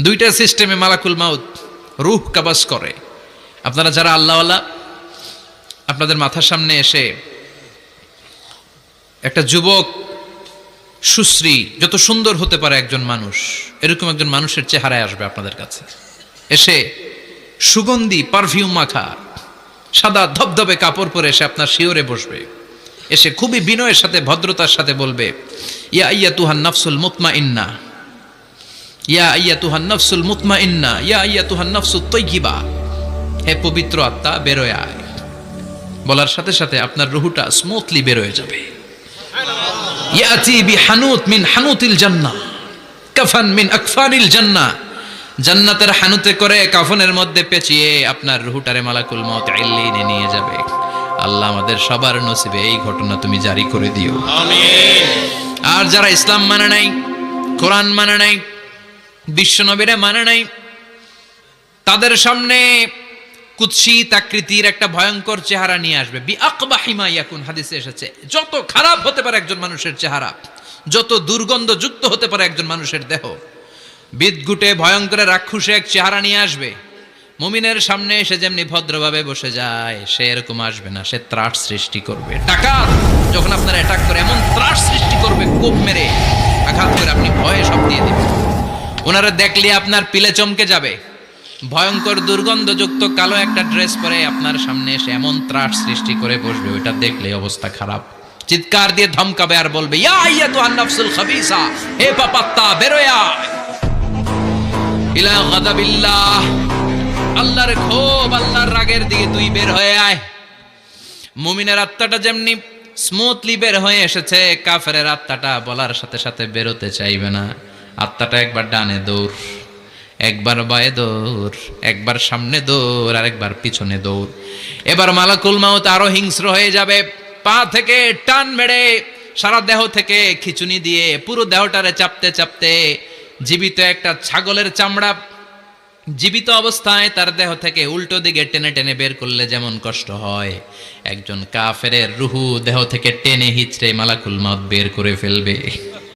দুইটা সিস্টেমে মালাকুল মাউত, রুহ কাবাস করে। আপনারা যারা আল্লাহওয়ালা, আপনাদের মাথার সামনে এসে একটা যুবক, সুশ্রী, যত সুন্দর হতে পারে একজন মানুষ, এরকম একজন মানুষের চেহারায় আসবে আপনাদের কাছে। এসে সুগন্ধি পারফিউম মাখা, সাদা ধবধবে কাপড় পরে এসে আপনার শিওরে বসবে। এসে খুবই বিনয়ের সাথে, ভদ্রতার সাথে বলবে, ইয়া ইয়া তুহান নফসুল মুতমা ইন্না ইয়া ইয়া তুহান নফসুল মুতমা ইন্না ইয়া ইয়া তুহান নফসুল তৈকিবা হে পবিত্র আত্মা বেরোয় আয়। বলার সাথে সাথে আপনার রুহুটা স্মুথলি বেরোয় যাবে। ইয়াতি বি হানুত মিন হানুতিল জান্নাহ কাফান মিন আকফানিল জান্নাহ। জান্নাতের হানুতে করে কাফনের মধ্যে পেঁচিয়ে আপনার রুহুটারে মালাকুল মত ইল্লিনে নিয়ে যাবে। আল্লাহ আমাদের সবার নসিবে এই ঘটনা তুমি জারি করে দিও। আর যারা ইসলাম মানে নাই কোরআন মানে নাই বিশ্বনবীরে মানে নাই। তাদের সামনে কুৎসিত আকৃতির একটা ভয়ঙ্কর চেহারা নিয়ে আসবে। বি আকবাহিমা ইয়াকুন, হাদিসে এসেছে। যত খারাপ হতে পারে একজন মানুষের চেহারা, যত দুর্গন্ধযুক্ত হতে পারে একজন মানুষের দেহ বিদগুটে ভয়ঙ্কর রাক্ষুসে এক চেহারা নিয়ে আসবে। মুমিনের সামনে এসে যেমনি ভদ্রভাবে বসে যায়, সে এরকম আসবে না, সে ত্রাস সৃষ্টি করবে। টাকা, যখন আপনারা অ্যাটাক করে, এমন ত্রাস সৃষ্টি করবে, কোপ মেরে। ওনারা দেখলে আপনার পিলে চমকে যাবে। ভয়ঙ্কর দুর্গন্ধযুক্ত কালো একটা ড্রেস পরে আপনার সামনে এসে এমন ত্রাস সৃষ্টি করে বসবে, ওইটা দেখলে অবস্থা খারাপ। চিৎকার দিয়ে ধমকাবে আর বলবে হে পাপাত্তা, বেরোয়া ইলা আল্লাহর ক্ষোভ, আল্লাহর রাগের দিকে তুই বের হয়ে আয়। মুমিনের আত্মাটা যেমনি স্মুথলি বের হয়ে এসেছে, কাফেরের আত্মাটা বলার সাথে সাথে বেরোতে চাইবে না। আত্মাটা একবার ডানে দৌড়, একবার বায়ে দৌড়, একবার সামনে দৌড় আর একবার পিছনে দৌড়। এবার মালাকুল মাউত আরও হিংস্র হয়ে যাবে, পা থেকে টান মেরে সারা দেহ থেকে খিচুনি দিয়ে পুরো দেহটারে চাপতে চাপতে জীবিত একটা ছাগলের চামড়া জীবিত অবস্থায় তার দেহ থেকে উল্টো দিকে টেনে টেনে বের করলে যেমন কষ্ট হয়। একজন কাফেরের রুহু দেহ থেকে টেনে হিচড়ে মালাকুল মাউত বের করে ফেলবে।